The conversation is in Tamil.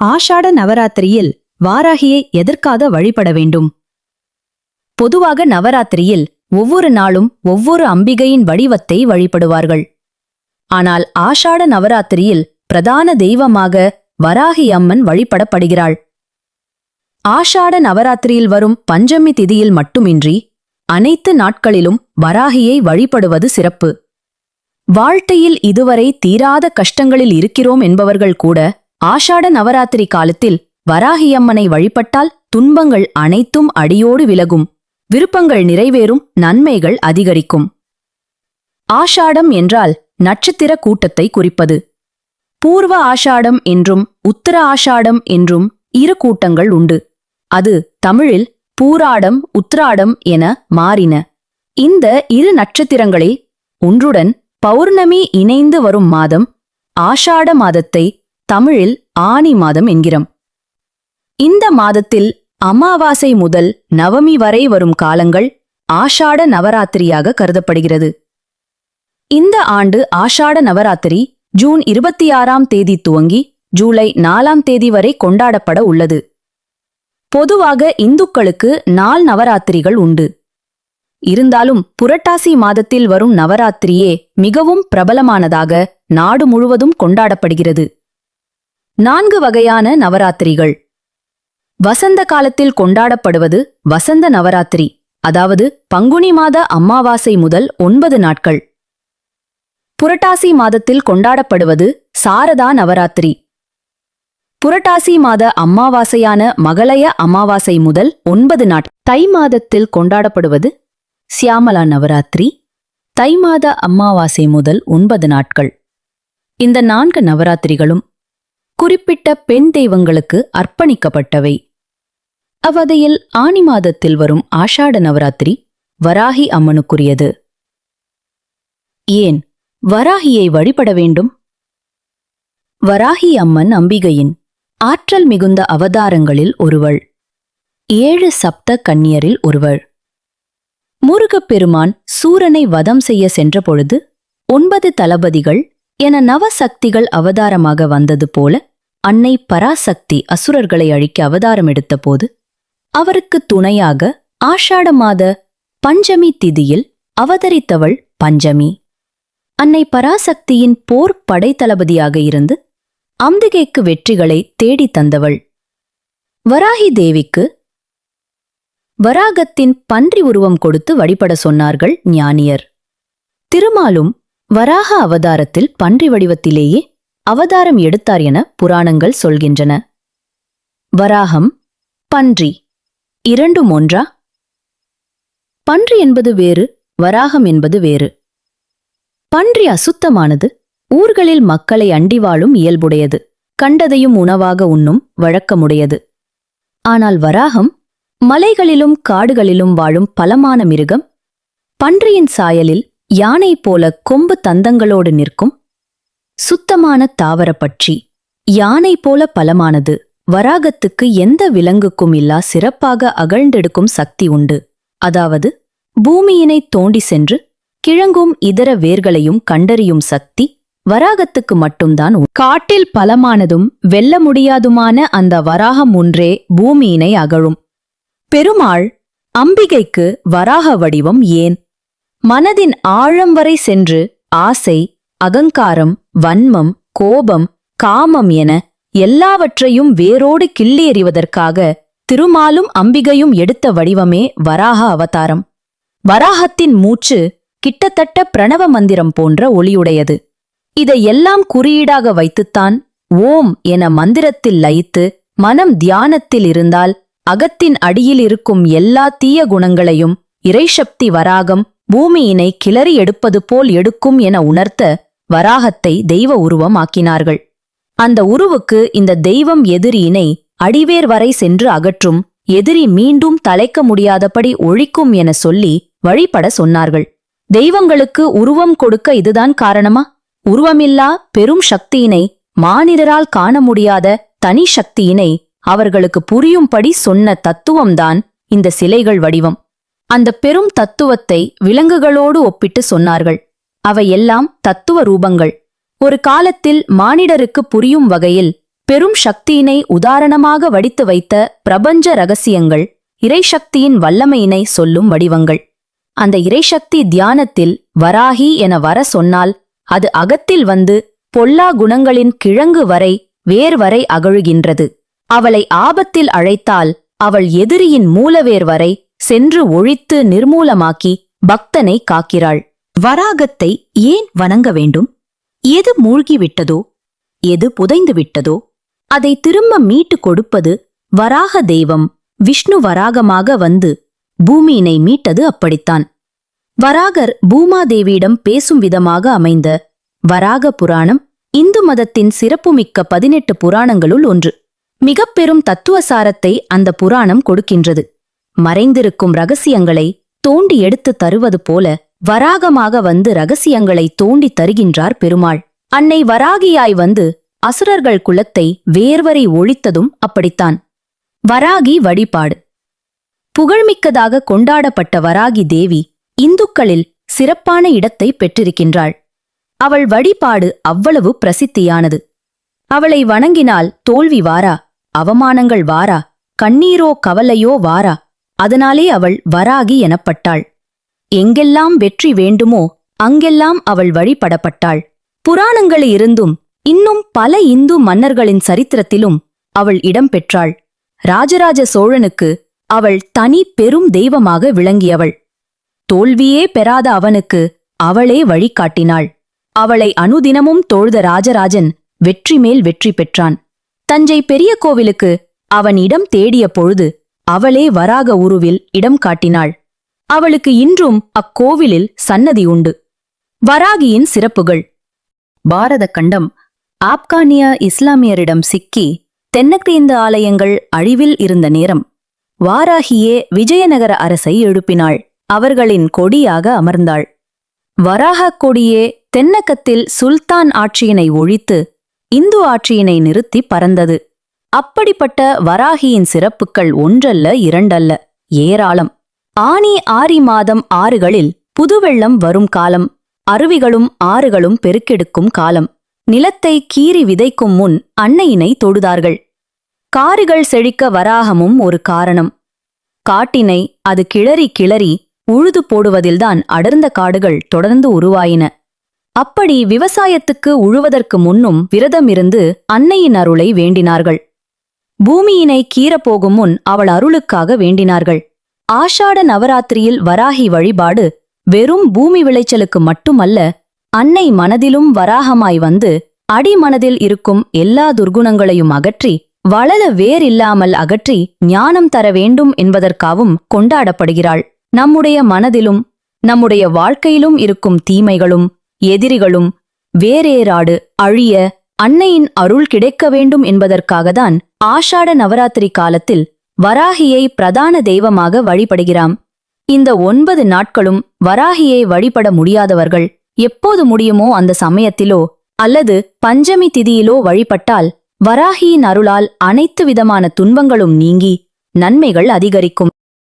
ஆஷாட நவராத்திரியில் வாராகியை எதற்காக வழிபட வேண்டும்? பொதுவாக நவராத்திரியில் ஒவ்வொரு நாளும் ஒவ்வொரு அம்பிகையின் வடிவத்தை வழிபடுவார்கள். ஆனால் ஆஷாட நவராத்திரியில் பிரதான தெய்வமாக வராகி அம்மன் வழிபடப்படுகிறாள். ஆஷாட நவராத்திரியில் வரும் பஞ்சமி திதியில் மட்டுமின்றி அனைத்து நாட்களிலும் வராகியை வழிபடுவது சிறப்பு. வாழ்க்கையில் இதுவரை தீராத கஷ்டங்களில் இருக்கிறோம் என்பவர்கள் கூட ஆஷாட நவராத்திரி காலத்தில் வராகியம்மனை வழிபட்டால் துன்பங்கள் அனைத்தும் அடியோடு விலகும். விருப்பங்கள் நிறைவேறும் நன்மைகள் அதிகரிக்கும். ஆஷாடம் என்றால் நட்சத்திர கூட்டத்தை குறிப்பது. பூர்வ ஆஷாடம் என்றும் உத்தர ஆஷாடம் என்றும் இரு கூட்டங்கள் உண்டு. அது தமிழில் பூராடம் உத்ராடம் என மாறின. இந்த இரு நட்சத்திரங்களில் ஒன்றுடன் பௌர்ணமி இணைந்து வரும் மாதம் ஆஷாட மாதத்தை தமிழில் ஆனி மாதம் என்கிறோம். இந்த மாதத்தில் அமாவாசை முதல் நவமி வரை வரும் காலங்கள் ஆஷாட நவராத்திரியாக கருதப்படுகிறது. இந்த ஆண்டு ஆஷாட நவராத்திரி ஜூன் இருபத்தி ஆறாம் தேதி துவங்கி ஜூலை நாலாம் தேதி வரை கொண்டாடப்பட உள்ளது. பொதுவாக இந்துக்களுக்கு நாள் நவராத்திரிகள் உண்டு. இருந்தாலும் புரட்டாசி மாதத்தில் வரும் நவராத்திரியே மிகவும் பிரபலமானதாக நாடு முழுவதும் கொண்டாடப்படுகிறது. நான்கு வகையான நவராத்திரிகள். வசந்த காலத்தில் கொண்டாடப்படுவது வசந்த நவராத்திரி அதாவது பங்குனி மாத அமாவாசை முதல் ஒன்பது நாட்கள். புரட்டாசி மாதத்தில் கொண்டாடப்படுவது சாரதா நவராத்திரி. புரட்டாசி மாத அமாவாசையான மகளய அமாவாசை முதல் ஒன்பது நாட் தை மாதத்தில் கொண்டாடப்படுவது சியாமலா நவராத்திரி தை மாத அமாவாசை முதல் ஒன்பது நாட்கள். இந்த நான்கு நவராத்திரிகளும் குறிப்பிட்ட பெண் தெய்வங்களுக்கு அர்ப்பணிக்கப்பட்டவை. அவ்வதையில் ஆனி மாதத்தில் வரும் ஆஷாட நவராத்திரி வராகி அம்மனுக்குரியது. ஏன்? வராகியை வழிபட வேண்டும்? வராகி அம்மன் அம்பிகையின் ஆற்றல் மிகுந்த அவதாரங்களில் ஒருவள். ஏழு சப்த கன்னியரில் ஒருவள். முருகப்பெருமான் சூரனை வதம் செய்ய சென்றபொழுது ஒன்பது தளபதிகள் என நவசக்திகள் அவதாரமாக வந்தது போல அன்னை பராசக்தி அசுரர்களை அழிக்க அவதாரம் எடுத்தபோது அவருக்கு துணையாக ஆஷாட மாத பஞ்சமி திதியில் அவதரித்தவள் பஞ்சமி. அன்னை பராசக்தியின் போர் படைத்தளபதியாக இருந்து அம்பிகைக்கு வெற்றிகளை தேடித் தந்தவள். வராகி தேவிக்கு வராகத்தின் பன்றி உருவம் கொடுத்து வழிபட சொன்னார்கள் ஞானியர். திருமாலும் வராக அவதாரத்தில் பன்றி வடிவத்திலேயே அவதாரம் எடுத்தார் என புராணங்கள் சொல்கின்றன. வராகம் பன்றி இரண்டும் ஒன்றா? பன்றி என்பது வேறு வராகம் என்பது வேறு. பன்றி அசுத்தமானது ஊர்களில் மக்களை அண்டி வாழும் இயல்புடையது கண்டதையும் உணவாக உண்ணும் வழக்கமுடையது. ஆனால் வராகம் மலைகளிலும் காடுகளிலும் வாழும் பலமான மிருகம் பன்றியின் சாயலில் யானை போல கொம்பு தந்தங்களோடு நிற்கும் சுத்தமான தாவரப்பட்சி யானை போல பலமானது. வராகத்துக்கு எந்த விலங்குக்கும் இல்லா சிறப்பாக அகழ்ந்தெடுக்கும் சக்தி உண்டு. அதாவது பூமியினை தோண்டி சென்று கிழங்கும் இதர வேர்களையும் கண்டறியும் சக்தி வராகத்துக்கு மட்டும்தான் காட்டில் பலமானதும் வெல்ல முடியாதுமான அந்த வராகம் ஒன்றே பூமியினை அகழும். பெருமாள் அம்பிகைக்கு வராக வடிவம் ஏன்? மனதின் ஆழம் வரை சென்று ஆசை அகங்காரம் வன்மம் கோபம் காமம் என எல்லாவற்றையும் வேரோடு கிள்ளி எறிவதற்காக திருமாலும் அம்பிகையும் எடுத்த வடிவமே வராக அவதாரம். வராகத்தின் மூச்சு கிட்டத்தட்ட பிரணவ மந்திரம் போன்ற ஒளியுடையது. இதை எல்லாம் குறியீடாக வைத்துத்தான் ஓம் என மந்திரத்தில் லயித்து மனம் தியானத்தில் இருந்தால் அகத்தின் அடியில் இருக்கும் எல்லா தீய குணங்களையும் இறைசக்தி வராகம் பூமியினை கிளறி எடுப்பது போல் எடுக்கும் என உணர்த்த வராகத்தை தெய்வ உருவம் ஆக்கினார்கள் அந்த உருவுக்கு இந்த தெய்வம் எதிரியினை அடிவேர் வரை சென்று அகற்றும் எதிரி மீண்டும் தலைக்க முடியாதபடி ஒழிக்கும் என சொல்லி வழிபட சொன்னார்கள். தெய்வங்களுக்கு உருவம் கொடுக்க இதுதான் காரணமா? உருவமில்லா பெரும் சக்தியினை மானிடரால் காண முடியாத தனி சக்தியினை அவர்களுக்கு புரியும்படி சொன்ன தத்துவம்தான் இந்த சிலைகள் வடிவம். அந்த பெரும் தத்துவத்தை விலங்குகளோடு ஒப்பிட்டு சொன்னார்கள். அவையெல்லாம் தத்துவ ரூபங்கள். ஒரு காலத்தில் மானிடருக்கு புரியும் வகையில் பெரும் சக்தியினை உதாரணமாக வடித்து வைத்த பிரபஞ்ச ரகசியங்கள் இறைசக்தியின் வல்லமையினை சொல்லும் வடிவங்கள். அந்த இறைசக்தி தியானத்தில் வராகி என வர சொன்னால் அது அகத்தில் வந்து பொல்லா குணங்களின் கிழங்கு வரை வேர் வரை அகழுகின்றது. அவளை ஆபத்தில் அழைத்தால் அவள் எதிரியின் மூலவேர் வரை சென்று ஒழித்து நிர்மூலமாக்கி பக்தனை காக்கிறாள். வராகத்தை ஏன் வணங்க வேண்டும்? எது மூழ்கிவிட்டதோ? எது புதைந்து விட்டதோ அதை திரும்ப மீட்டு கொடுப்பது வராக தெய்வம் விஷ்ணு வராகமாக வந்து பூமியினை மீட்டது அப்படித்தான். வராகர் பூமாதேவியிடம் பேசும் விதமாக அமைந்த வராக புராணம் இந்து மதத்தின் சிறப்புமிக்க பதினெட்டு புராணங்களுள் ஒன்று. மிகப் பெரும் தத்துவசாரத்தை அந்த புராணம் கொடுக்கின்றது. மறைந்திருக்கும் ரகசியங்களை தோண்டி எடுத்து தருவது போல வராகமாக வந்து ரகசியங்களை தோண்டி தருகின்றார் பெருமாள். அன்னை வராகியாய் வந்து அசுரர்கள் குலத்தை வேர்வரை ஒழித்ததும் அப்படித்தான். வராகி வழிபாடு. புகழ்மிக்கதாக கொண்டாடப்பட்ட வராகி தேவி இந்துக்களில் சிறப்பான இடத்தை பெற்றிருக்கின்றாள். அவள் வழிபாடு அவ்வளவு பிரசித்தியானது. அவளை வணங்கினால் தோல்வி வாரா அவமானங்கள் வாரா கண்ணீரோ கவலையோ வாரா அதனாலே அவள் வராகி எனப்பட்டாள். எங்கெல்லாம் வெற்றி வேண்டுமோ அங்கெல்லாம் அவள் வழிபடப்பட்டாள். புராணங்களிலிருந்தும் இன்னும் பல இந்து மன்னர்களின் சரித்திரத்திலும் அவள் இடம் பெற்றாள். ராஜராஜ சோழனுக்கு அவள் தனி பெரும் தெய்வமாக விளங்கியவள். தோல்வியே பெறாத அவனுக்கு அவளே வழிகாட்டினாள். அவளை அனுதினமும் தோழ்த ராஜராஜன் வெற்றி மேல் வெற்றி பெற்றான். தஞ்சை பெரிய கோவிலுக்கு அவன் இடம் தேடிய பொழுது அவளே வராக உருவில் இடம் காட்டினாள். அவளுக்கு இன்றும் அக்கோவிலில் சன்னதி உண்டு. வராகியின் சிறப்புகள். பாரத கண்டம் ஆப்கானிய இஸ்லாமியரிடம் சிக்கி தென்னக்கிரீந்த ஆலயங்கள் அழிவில் இருந்த நேரம். வாராகியே விஜயநகர அரசை எழுப்பினாள். அவர்களின் கொடியாக அமர்ந்தாள். வராகக் கொடியே தென்னக்கத்தில் சுல்தான் ஆட்சியினை ஒழித்து இந்து ஆட்சியினை நிறுத்தி பறந்தது. அப்படிப்பட்ட வராகியின் சிறப்புகள் ஒன்றல்ல இரண்டல்ல ஏராளம். ஆனி ஆரி மாதம் ஆறுகளில் புதுவெள்ளம் வரும் காலம் அருவிகளும் ஆறுகளும் பெருக்கெடுக்கும் காலம். நிலத்தை கீறி விதைக்கும் முன் அன்னையினை தொடுதார்கள். காரிகள் செழிக்க வராகமும் ஒரு காரணம். காட்டினை அது கிளறி கிளறி உழுது போடுவதில்தான் அடர்ந்த காடுகள் தொடர்ந்து உருவாயின. அப்படி விவசாயத்துக்கு உழுவதற்கு முன்னும் விரதமிருந்து அன்னையின் அருளை வேண்டினார்கள். பூமியினை கீறப்போகும் முன் அவள் அருளுக்காக வேண்டினார்கள். ஆஷாட நவராத்திரியில் வராகி வழிபாடு வெறும் பூமி விளைச்சலுக்கு மட்டுமல்ல அன்னை மனதிலும் வராகமாய் வந்து அடிமனதில் இருக்கும் எல்லா துர்குணங்களையும் அகற்றி வளர வேறில்லாமல் அகற்றி ஞானம் தர வேண்டும் என்பதற்காகவும் கொண்டாடப்படுகிறாள். நம்முடைய மனதிலும் நம்முடைய வாழ்க்கையிலும் இருக்கும் தீமைகளும் எதிரிகளும் வேறேறாடு அழிய அன்னையின் அருள் கிடைக்க வேண்டும் என்பதற்காகத்தான் ஆஷாட நவராத்திரி காலத்தில் வராகியை பிரதான தெய்வமாக வழிபடுகிறாம். இந்த ஒன்பது நாட்களும் வராகியை வழிபட முடியாதவர்கள் எப்போது முடியுமோ அந்த சமயத்திலோ அல்லது பஞ்சமி திதியிலோ வழிபட்டால் வராகியின் அருளால் அனைத்து விதமான துன்பங்களும் நீங்கி நன்மைகள் அதிகரிக்கும்.